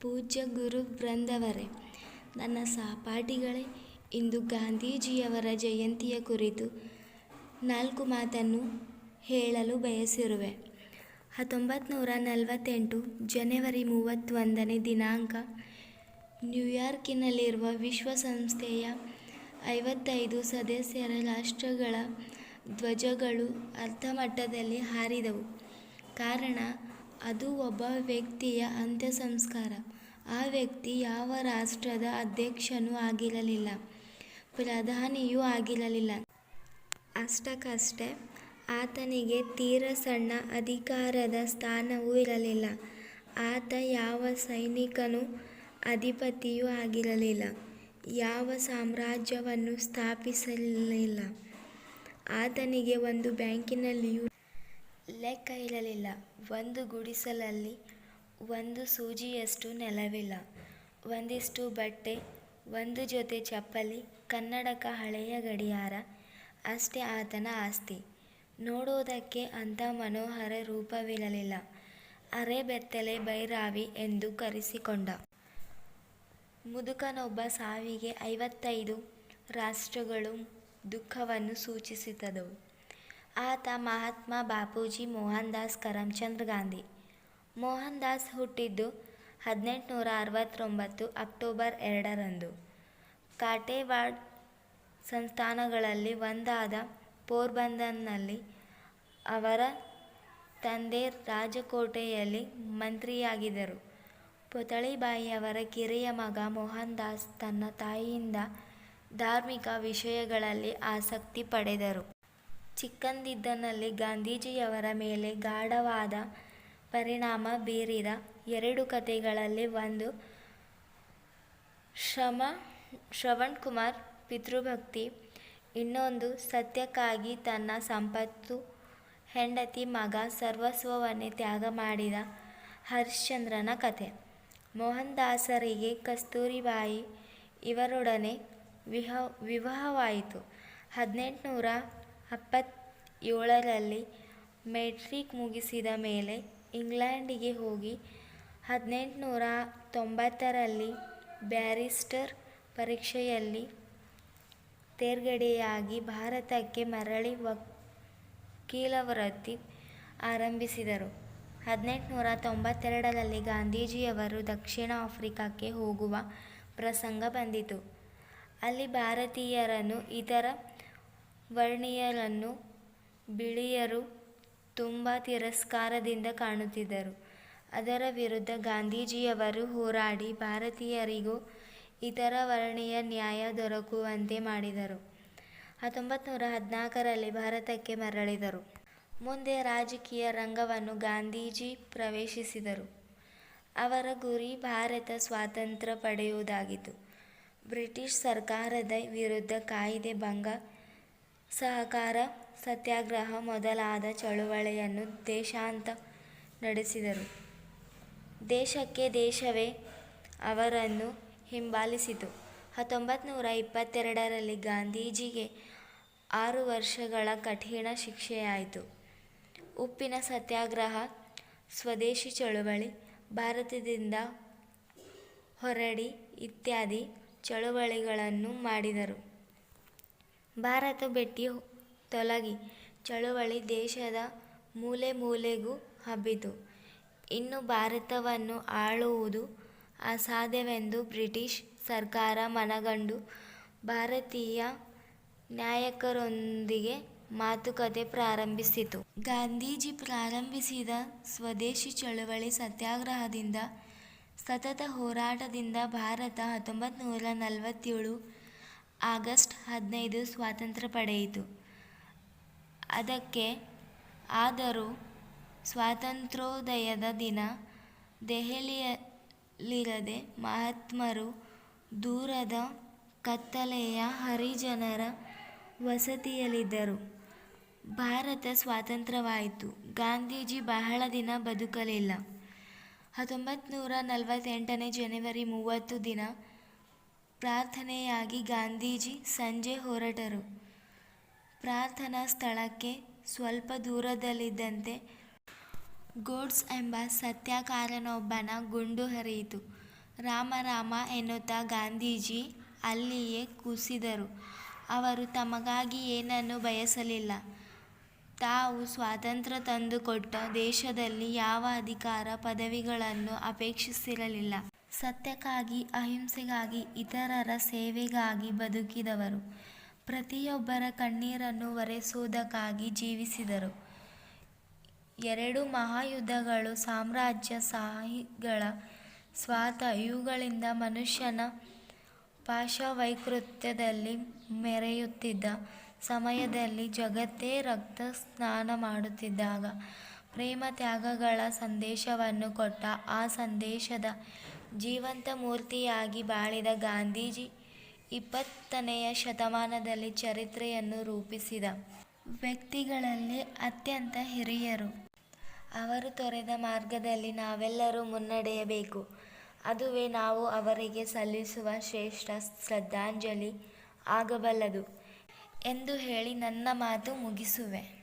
ಪೂಜ್ಯ ಗುರು ವೃಂದವರೇ, ನನ್ನ ಸಹಪಾಠಿಗಳೇ, ಇಂದು ಗಾಂಧೀಜಿಯವರ ಜಯಂತಿಯ ಕುರಿತು ನಾಲ್ಕು ಮಾತನ್ನು ಹೇಳಲು ಬಯಸಿರುವೆ. ಹತ್ತೊಂಬತ್ತು ನೂರ ನಲವತ್ತೆಂಟು ಜನವರಿ ಮೂವತ್ತೊಂದನೇ ದಿನಾಂಕ, ನ್ಯೂಯಾರ್ಕಿನಲ್ಲಿರುವ ವಿಶ್ವಸಂಸ್ಥೆಯ ಐವತ್ತೈದು ಸದಸ್ಯರ ರಾಷ್ಟ್ರಗಳ ಧ್ವಜಗಳು ಅರ್ಧಮಟ್ಟದಲ್ಲಿ ಹಾರಿದವು. ಕಾರಣ ಅದು ಒಬ್ಬ ವ್ಯಕ್ತಿಯ ಅಂತ್ಯಸಂಸ್ಕಾರ. ಆ ವ್ಯಕ್ತಿ ಯಾವ ರಾಷ್ಟ್ರದ ಅಧ್ಯಕ್ಷನೂ ಆಗಿರಲಿಲ್ಲ. ಪ್ರಧಾನಿಯೂ ಆಗಿರಲಿಲ್ಲ. ಅಷ್ಟಕ್ಕಷ್ಟೇ ಆತನಿಗೆ ತೀರ ಸಣ್ಣ ಅಧಿಕಾರದ ಸ್ಥಾನವೂ ಇರಲಿಲ್ಲ. ಆತ ಯಾವ ಸೈನಿಕನೂ ಅಧಿಪತಿಯೂ ಆಗಿರಲಿಲ್ಲ. ಯಾವ ಸಾಮ್ರಾಜ್ಯವನ್ನು ಸ್ಥಾಪಿಸಲಿಲ್ಲ. ಆತನಿಗೆ ಒಂದು ಬ್ಯಾಂಕಿನಲ್ಲಿಯೂ ಲೆಕ್ಕ ಇರಲಿಲ್ಲ. ಒಂದು ಗುಡಿಸಲಲ್ಲಿ ಒಂದು ಸೂಜಿಯಷ್ಟು ನೆಲವಿಲ್ಲ. ಒಂದಿಷ್ಟು ಬಟ್ಟೆ, ಒಂದು ಜೊತೆ ಚಪ್ಪಲಿ, ಕನ್ನಡಕ ಹಳೆಯ ಗಡಿಯಾರ, ಅಷ್ಟೇ ಆತನ ಆಸ್ತಿ. ನೋಡೋದಕ್ಕೆ ಅಂಥ ಮನೋಹರ ರೂಪವಿರಲಿಲ್ಲ. ಅರೆಬೆತ್ತಲೆ ಬೈರಾವಿ ಎಂದು ಕರೆಸಿಕೊಂಡ. ಮುದುಕನೊಬ್ಬ ಸಾವಿಗೆ ಐವತ್ತೈದು ರಾಷ್ಟ್ರಗಳು ದುಃಖವನ್ನು ಸೂಚಿಸಿದವು. ಆತ ಮಹಾತ್ಮ ಬಾಪೂಜಿ ಮೋಹನ್ ದಾಸ್ ಕರಮ್ಚಂದ್ ಗಾಂಧಿ. ಮೋಹನ್ ದಾಸ್ ಹುಟ್ಟಿದ್ದು ಹದಿನೆಂಟುನೂರ ಅರವತ್ತೊಂಬತ್ತು ಅಕ್ಟೋಬರ್ ಎರಡರಂದು. ಕಾಟೇವಾಡ್ ಸಂಸ್ಥಾನಗಳಲ್ಲಿ ಒಂದಾದ ಪೋರ್ಬಂದರ್ನಲ್ಲಿ ಅವರ ತಂದೆ ರಾಜಕೋಟೆಯಲ್ಲಿ ಮಂತ್ರಿಯಾಗಿದ್ದರು. ಪುತಳಿಬಾಯಿಯವರ ಕಿರಿಯ ಮಗ ಮೋಹನ್ ದಾಸ್ ತನ್ನ ತಾಯಿಯಿಂದ ಧಾರ್ಮಿಕ ವಿಷಯಗಳಲ್ಲಿ ಆಸಕ್ತಿ ಪಡೆದರು. ಚಿಕ್ಕಂದಿನಲ್ಲಿ ಗಾಂಧೀಜಿಯವರ ಮೇಲೆ ಗಾಢವಾದ ಪರಿಣಾಮ ಬೀರಿದ ಎರಡು ಕಥೆಗಳಲ್ಲಿ ಒಂದು, ಶ್ರಮ, ಶ್ರವಣ್ ಕುಮಾರ್ ಪಿತೃಭಕ್ತಿ. ಇನ್ನೊಂದು, ಸತ್ಯಕ್ಕಾಗಿ ತನ್ನ ಸಂಪತ್ತು, ಹೆಂಡತಿ ಮಗ ಸರ್ವಸ್ವವನ್ನೇ ತ್ಯಾಗ ಮಾಡಿದ ಹರಿಶ್ಚಂದ್ರನ ಕಥೆ. ಮೋಹನ್ ದಾಸರಿಗೆ ಕಸ್ತೂರಿಬಾಯಿ ಇವರೊಡನೆ ವಿಹ, ವಿವಾಹವಾಯಿತು. ಹದಿನೆಂಟುನೂರ ಎಪ್ಪತ್ತೇಳರಲ್ಲಿ ಮೆಟ್ರಿಕ್ ಮುಗಿಸಿದ ಮೇಲೆ ಇಂಗ್ಲೆಂಡಿಗೆ ಹೋಗಿ ಹದಿನೆಂಟುನೂರ ತೊಂಬತ್ತರಲ್ಲಿ ಬ್ಯಾರಿಸ್ಟರ್ ಪರೀಕ್ಷೆಯಲ್ಲಿ ತೇರ್ಗಡೆಯಾಗಿ ಭಾರತಕ್ಕೆ ಮರಳಿ ವಕೀಲವೃತ್ತಿ ಆರಂಭಿಸಿದರು. ಹದಿನೆಂಟುನೂರ ತೊಂಬತ್ತೆರಡರಲ್ಲಿ ಗಾಂಧೀಜಿಯವರು ದಕ್ಷಿಣ ಆಫ್ರಿಕಾಕ್ಕೆ ಹೋಗುವ ಪ್ರಸಂಗ ಬಂದಿತು. ಅಲ್ಲಿ ಭಾರತೀಯರನ್ನು ಇತರ ವರ್ಣೀಯರನ್ನೂ ಬಿಳಿಯರು ತುಂಬ ತಿರಸ್ಕಾರದಿಂದ ಕಾಣುತ್ತಿದ್ದರು. ಅದರ ವಿರುದ್ಧ ಗಾಂಧೀಜಿಯವರು ಹೋರಾಡಿ ಭಾರತೀಯರಿಗೂ ಇತರ ವರ್ಣೀಯ ನ್ಯಾಯ ದೊರಕುವಂತೆ ಮಾಡಿದರು. ಹತ್ತೊಂಬತ್ತು ನೂರ ಹದಿನಾಲ್ಕರಲ್ಲಿ ಭಾರತಕ್ಕೆ ಮರಳಿದರು. ಮುಂದೆ ರಾಜಕೀಯ ರಂಗವನ್ನು ಗಾಂಧೀಜಿ ಪ್ರವೇಶಿಸಿದರು. ಅವರ ಗುರಿ ಭಾರತ ಸ್ವಾತಂತ್ರ್ಯ ಪಡೆಯುವುದಾಗಿತ್ತು. ಬ್ರಿಟಿಷ್ ಸರ್ಕಾರದ ವಿರುದ್ಧ ಕಾಯಿದೆ ಭಂಗ ಸಹಕಾರ, ಸತ್ಯಾಗ್ರಹ ಮೊದಲಾದ ಚಳುವಳಿಯನ್ನು ದೇಶಾಂತ ನಡೆಸಿದರು. ದೇಶಕ್ಕೆ ದೇಶವೇ ಅವರನ್ನು ಹಿಂಬಾಲಿಸಿತು. ಹತ್ತೊಂಬತ್ತು ನೂರ ಇಪ್ಪತ್ತೆರಡರಲ್ಲಿ ಗಾಂಧೀಜಿಗೆ ಆರು ವರ್ಷಗಳ ಕಠಿಣ ಶಿಕ್ಷೆಯಾಯಿತು. ಉಪ್ಪಿನ ಸತ್ಯಾಗ್ರಹ, ಸ್ವದೇಶಿ ಚಳುವಳಿ, ಭಾರತದಿಂದ ಹೊರಡಿ ಇತ್ಯಾದಿ ಚಳುವಳಿಗಳನ್ನು ಮಾಡಿದರು. ಭಾರತ ಭೇಟಿ ತೊಲಗಿ ಚಳುವಳಿ ದೇಶದ ಮೂಲೆ ಮೂಲೆಗೂ ಹಬ್ಬಿತು. ಇನ್ನು ಭಾರತವನ್ನು ಆಳುವುದು ಅಸಾಧ್ಯವೆಂದು ಬ್ರಿಟಿಷ್ ಸರ್ಕಾರ ಮನಗಂಡು ಭಾರತೀಯ ನಾಯಕರೊಂದಿಗೆ ಮಾತುಕತೆ ಪ್ರಾರಂಭಿಸಿತು. ಗಾಂಧೀಜಿ ಪ್ರಾರಂಭಿಸಿದ ಸ್ವದೇಶಿ ಚಳುವಳಿ ಸತ್ಯಾಗ್ರಹದಿಂದ, ಸತತ ಹೋರಾಟದಿಂದ ಭಾರತ ಹತ್ತೊಂಬತ್ತು ನೂರ ನಲವತ್ತೇಳು ಆಗಸ್ಟ್ ಹದಿನೈದು ಸ್ವಾತಂತ್ರ್ಯ ಪಡೆಯಿತು. ಅದಕ್ಕೆ ಆದರೂ ಸ್ವಾತಂತ್ರ್ಯೋದಯದ ದಿನ ದೆಹಲಿಯಲ್ಲಿರದೆ ಮಹಾತ್ಮರು ದೂರದ ಕತ್ತಲೆಯ ಹರಿಜನರ ವಸತಿಯಲ್ಲಿದ್ದರು. ಭಾರತ ಸ್ವಾತಂತ್ರ್ಯವಾಯಿತು. ಗಾಂಧೀಜಿ ಬಹಳ ದಿನ ಬದುಕಲಿಲ್ಲ. ಹತ್ತೊಂಬತ್ತು ನೂರ ನಲವತ್ತೆಂಟನೇ ಜನವರಿ ಮೂವತ್ತು ದಿನ ಪ್ರಾರ್ಥನೆಯಾಗಿ ಗಾಂಧೀಜಿ ಸಂಜೆ ಹೊರಟರು ಪ್ರಾರ್ಥನಾ ಸ್ಥಳಕ್ಕೆ ಸ್ವಲ್ಪ ದೂರದಲ್ಲಿದ್ದಂತೆ ಗೋಡ್ಸ್ ಎಂಬ ಸತ್ಯಾಕಾರನೊಬ್ಬನ ಗುಂಡು ಹರಿಯಿತು ರಾಮ ರಾಮ ಎನ್ನುತ್ತಾ ಗಾಂಧೀಜಿ ಅಲ್ಲಿಯೇ ಕುಸಿದರು. ಅವರು ತಮಗಾಗಿ ಏನನ್ನು ಬಯಸಲಿಲ್ಲ. ತಾವು ಸ್ವಾತಂತ್ರ್ಯ ತಂದುಕೊಟ್ಟ ದೇಶದಲ್ಲಿ ಯಾವ ಅಧಿಕಾರ, ಪದವಿಗಳನ್ನು ಅಪೇಕ್ಷಿಸಿರಲಿಲ್ಲ. ಸತ್ಯಕ್ಕಾಗಿ, ಅಹಿಂಸೆಗಾಗಿ, ಇತರರ ಸೇವೆಗಾಗಿ ಬದುಕಿದವರು. ಪ್ರತಿಯೊಬ್ಬರ ಕಣ್ಣೀರನ್ನು ಒರೆಸುವುದಕ್ಕಾಗಿ ಜೀವಿಸಿದರು. ಎರಡು ಮಹಾಯುದ್ಧಗಳು, ಸಾಮ್ರಾಜ್ಯ ಸಾಹಿಗಳ ಸ್ವಾತ ಇವುಗಳಿಂದ ಮನುಷ್ಯನ ಪಾಶವೈಕೃತ್ಯದಲ್ಲಿ ಮೆರೆಯುತ್ತಿದ್ದ ಸಮಯದಲ್ಲಿ, ಜಗತ್ತೇ ರಕ್ತ ಸ್ನಾನ ಮಾಡುತ್ತಿದ್ದಾಗ ಪ್ರೇಮ ತ್ಯಾಗಗಳ ಸಂದೇಶವನ್ನು ಕೊಟ್ಟ, ಆ ಸಂದೇಶದ ಜೀವಂತ ಮೂರ್ತಿಯಾಗಿ ಬಾಳಿದ ಗಾಂಧೀಜಿ ಇಪ್ಪತ್ತನೆಯ ಶತಮಾನದಲ್ಲಿ ಚರಿತ್ರೆಯನ್ನು ರೂಪಿಸಿದ ವ್ಯಕ್ತಿಗಳಲ್ಲಿ ಅತ್ಯಂತ ಹಿರಿಯರು. ಅವರು ತೊರೆದ ಮಾರ್ಗದಲ್ಲಿ ನಾವೆಲ್ಲರೂ ಮುನ್ನಡೆಯಬೇಕು. ಅದುವೇ ನಾವು ಅವರಿಗೆ ಸಲ್ಲಿಸುವ ಶ್ರೇಷ್ಠ ಶ್ರದ್ಧಾಂಜಲಿ ಆಗಬಲ್ಲದು ಎಂದು ಹೇಳಿ ನನ್ನ ಮಾತು ಮುಗಿಸುವೆ.